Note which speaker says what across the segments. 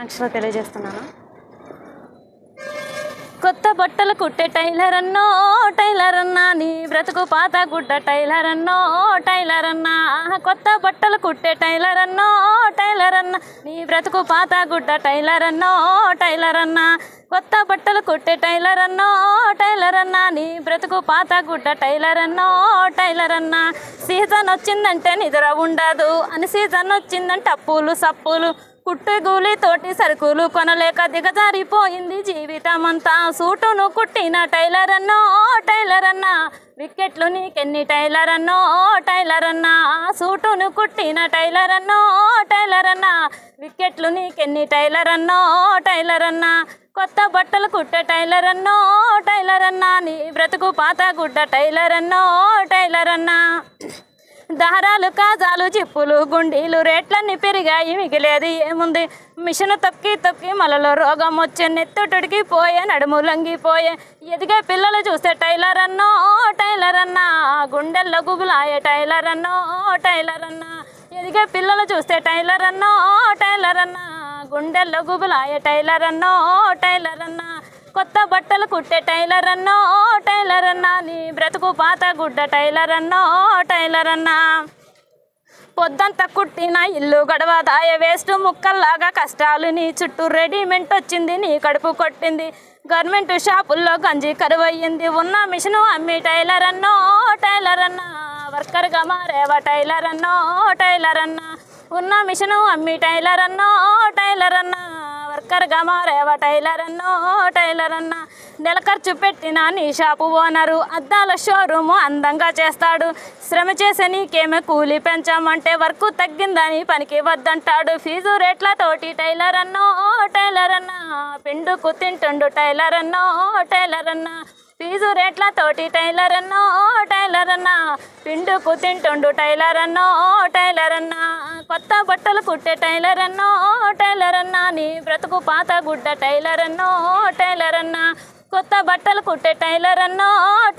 Speaker 1: శుభాకాంక్షలు తెలియజేస్తున్నాను. కొత్త బట్టలు కుట్టే టైలర్ అన్నో టైలర్ అన్నా నీ బ్రతుకు పాత గుడ్డ టైలర్ అన్నో టైలర్ అన్నా. ఆహా, కొత్త బట్టలు కుట్టే టైలర్ అన్నో టైలర్ అన్నా. నీ బ్రతుకు పాత గుడ్డ టైలర్ అన్నో టైలర్ అన్నా. కొత్త బట్టలు కుట్టే టైలర్ అన్నో టైలర్ అన్నా. నీ బ్రతుకు పాత గుడ్డ టైలర్ అన్నో టైలర్ అన్నా. సీజన్ వచ్చిందంటే నిద్ర ఉండదు. అని సీజన్ వచ్చిందంటే అప్పులు సప్పులు. కుట్టు గూలి తోటి సరుకులు కొనలేక దిగజారిపోయింది జీవితం అంతా సూటును కుట్టిన టైలర్ అన్నో టైలర్ అన్నా. వికెట్లు నీకెన్ని టైలర్ అన్నో టైలర్ అన్నా. సూటును కుట్టిన టైలర్ అన్నో టైలర్ అన్నా. వికెట్లు నీకెన్ని టైలర్ అన్నో టైలర్ అన్నా. కొత్త బట్టలు కుట్టే టైలర్ అన్నో టైలర్ అన్నా. నీ బ్రతుకు పాత గుడ్డ టైలర్ అన్నో టైలర్ అన్నా. దారాలు కాజాలు చిప్పులు గుండీలు రేట్లన్నీ పెరిగాయి మిగిలేది ఏముంది? మిషన్ తొక్కి తొక్కి మలలో రోగం వచ్చే నెత్తుటికి పోయే నడుము లంగిపోయే. ఎదిగే పిల్లలు చూస్తే టైలర్ అన్నో టైలర్ అన్నా. గుండెల్లో గుగులాయే టైలర్ అన్నో టైలర్ అన్నా. ఎదిగే పిల్లలు చూస్తే టైలర్ అన్నో టైలర్ అన్నా. గుండెల్లో గుబులాయే టైలర్ అన్నో టైలర్ అన్నా. కొత్త బట్టలు కుట్టే టైలర్ అన్నో టైలర్ అన్నా నీ బ్రతుకు పాత గుడ్డ టైలర్ అన్నో టైలర్ అన్నా. పొద్దంతా కుట్టిన ఇల్లు గడవదాయ వేస్ట్ ముక్కల్లాగా కష్టాలు నీ చుట్టూ రెడీమేడ్ వచ్చింది నీ కడుపు కొట్టింది. గవర్నమెంట్ షాపుల్లో గంజి కరువయ్యింది ఉన్న మిషను అమ్మి టైలర్ అన్నో టైలర్ అన్నా. వర్కర్గా మారేవా టైలర్ అన్నో టైలర్ అన్నా. ఉన్న మిషను అమ్మి టైలర్ అన్నో టైలర్ అన్నా. వర్కర్గా మారేవా టైలర్ అన్నో టైలర్ అన్న నెల ఖర్చు పెట్టిన నీ షాపు ఓనరు అద్దాల షోరూము అందంగా చేస్తాడు. శ్రమ చేసే నీకేమే కూలి పెంచామంటే వర్క్ తగ్గిందని పనికి వద్దంటాడు. ఫీజు రేట్లతోటి టైలర్ అన్నో టైలర్ అన్నా పిండుకు తింటుండు టైలర్ అన్నో టైలర్ అన్న ఫీజు రేట్ల తోటి టైలర్ అన్నో టైలర్ అన్నా. పిండుకు తింటుండు టైలర్ అన్నో టైలర్ అన్నా. కొత్త బట్టలు కుట్టే టైలర్ అన్నో టైలర్ అన్నా. నీ బ్రతుకు పాత గుడ్డ టైలర్ అన్నో టైలర్ అన్నా. కొత్త బట్టలు కుట్టే టైలర్ అన్నో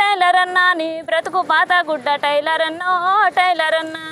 Speaker 1: టైలర్ అన్నా. నీ బ్రతుకు పాత గుడ్డ టైలర్ అన్నో టైలర్ అన్నా.